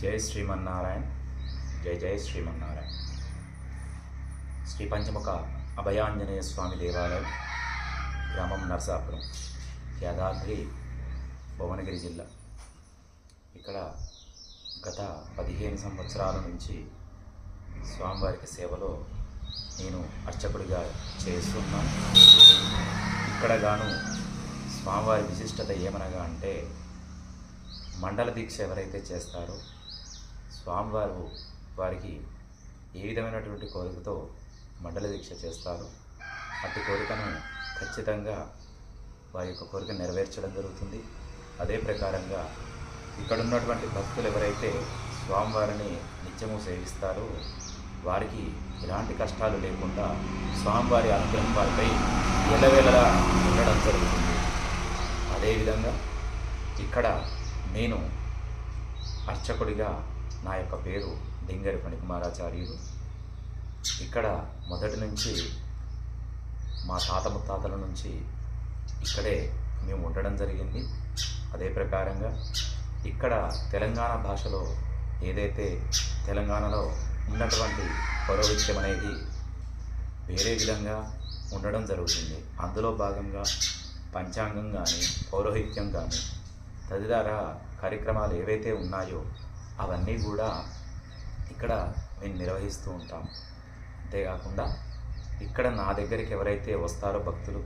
జై శ్రీమన్నారాయణ. జై జై శ్రీమన్నారాయణ. శ్రీ పంచముఖ అభయాంజనేయ స్వామి దేవాలయం గ్రామం నరసాపురం యాదాద్రి భువనగిరి జిల్లా. ఇక్కడ గత పదిహేను సంవత్సరాల నుంచి స్వామివారికి సేవలో నేను అర్చకుడిగా చేస్తున్నాను. ఇక్కడ గాను స్వామివారి విశిష్టత ఏమనగా అంటే మండల దీక్ష ఎవరైతే చేస్తారో స్వామివారు వారికి ఏ విధమైనటువంటి కోరికతో మండల దీక్ష చేస్తారు? అటు కోరికను ఖచ్చితంగా వారి యొక్క కోరిక నెరవేర్చడం జరుగుతుంది. అదే ప్రకారంగా ఇక్కడ ఉన్నటువంటి భక్తులు ఎవరైతే స్వామివారిని నిత్యము సేవిస్తారో వారికి ఎలాంటి కష్టాలు లేకుండా స్వామివారి అనుగ్రహం వారిపై ఎల్లవేళలా ఉండడం జరుగుతుంది. అదేవిధంగా ఇక్కడ నేను అర్చకుడిగా నా యొక్క పేరు డింగరి ఫణికుమారాచార్యుడు ఇక్కడ మొదటి నుంచి మా తాత ముత్తాతల నుంచి ఇక్కడే మేము ఉండడం జరిగింది. అదే ప్రకారంగా ఇక్కడ తెలంగాణ భాషలో ఏదైతే తెలంగాణలో ఉన్నటువంటి పౌరవిత్యం అనేది వేరే విధంగా ఉండడం జరుగుతుంది. అందులో భాగంగా పంచాంగం కానీ పౌరోహిత్యం కానీ తదితర కార్యక్రమాలు ఏవైతే ఉన్నాయో అవన్నీ కూడా ఇక్కడ మేము నిర్వహిస్తూ ఉంటాం. అంతేకాకుండా ఇక్కడ నా దగ్గరికి ఎవరైతే వస్తారో భక్తులు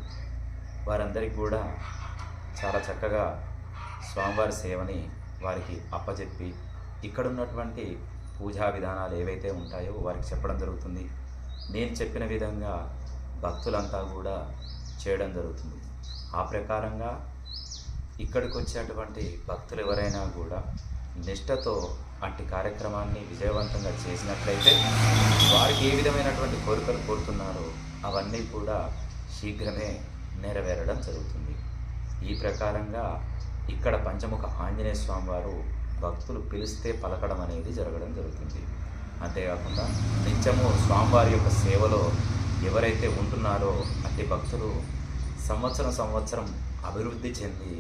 వారందరికీ కూడా చాలా చక్కగా స్వామివారి సేవని వారికి అప్పచెప్పి ఇక్కడ ఉన్నటువంటి పూజా విధానాలు ఏవైతే ఉంటాయో వారికి చెప్పడం జరుగుతుంది. నేను చెప్పిన విధంగా భక్తులంతా కూడా చేయడం జరుగుతుంది. ఆ ప్రకారంగా ఇక్కడికి వచ్చేటువంటి భక్తులు ఎవరైనా కూడా నిష్టతో అట్టి కార్యక్రమాన్ని విజయవంతంగా చేసినట్లయితే వారికి ఏ విధమైనటువంటి కోరికలు కోరుతున్నారో అవన్నీ కూడా శీఘ్రమే నెరవేరడం జరుగుతుంది. ఈ ప్రకారంగా ఇక్కడ పంచముఖ ఆంజనేయ స్వామి వారు భక్తులు పిలిస్తే పలకడం అనేది జరగడం జరుగుతుంది. అంతేకాకుండా నిత్యము స్వామివారి యొక్క సేవలో ఎవరైతే ఉంటున్నారో అట్టి భక్తులు సంవత్సరం సంవత్సరం అభివృద్ధి చెంది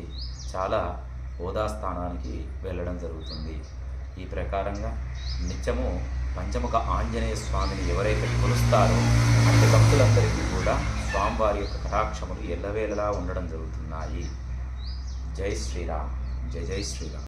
చాలా హోదా స్థానానికి వెళ్ళడం జరుగుతుంది. ఈ ప్రకారంగా నిత్యము పంచముఖ ఆంజనేయ స్వామిని ఎవరైతే కొలుస్తారో అట్టి భక్తులందరికీ కూడా స్వామివారి యొక్క కటాక్షములు ఎల్లవేళలా ఉండడం జరుగుతున్నాయి. జై శ్రీరామ్. జై జై శ్రీరామ్.